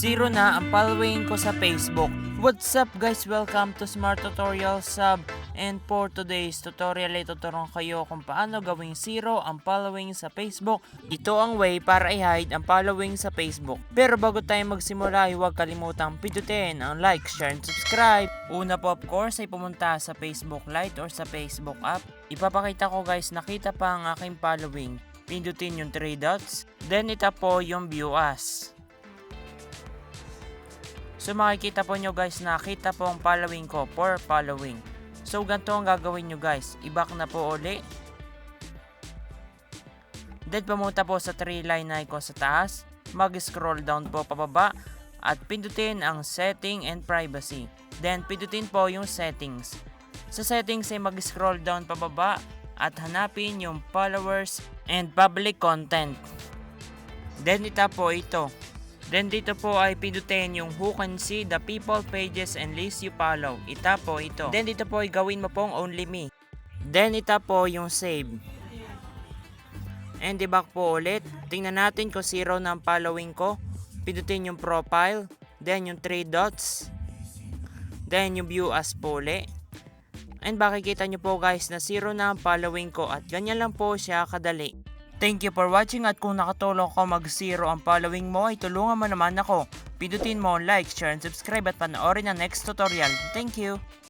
Zero na ang following ko sa Facebook. What's up guys? Welcome to Smart Tutorial Sub. And for today's tutorial ay tuturuan kayo kung paano gawing zero ang following sa Facebook. Ito ang way para i-hide ang following sa Facebook. Pero bago tayo magsimula huwag kalimutang pindutin ang like, share, and subscribe. Una po of course ay pumunta sa Facebook Lite or sa Facebook app. Ipapakita ko guys nakita pa ang aking following. Pindutin yung 3 dots. Then ito po yung view as. So makikita po nyo guys, nakita po ang following ko for following. So ganito ang gagawin nyo guys, i-back na po uli. Then pumunta po sa 3 line icon sa taas, mag-scroll down po pababa, at pindutin ang setting and privacy. Then pindutin po yung settings. Sa settings ay mag-scroll down pababa at hanapin yung followers and public content. Then ita po ito. Then dito po ay pindutin yung who can see the people pages and list you follow. Ita po ito. Then dito po ay gawin mo pong only me. Then ita po yung save. And i-back po ulit. Tingnan natin kung zero na ang following ko. Pindutin yung profile. Then yung 3 dots. Then yung view as po ulit. And makikita nyo po guys na zero na ang following ko at ganyan lang po siya kadali. Thank you for watching at kung nakatulong ko mag-zero ang following mo ay tulungan mo naman ako. Pindutin mo ang like, share, and subscribe at panoorin ang next tutorial. Thank you!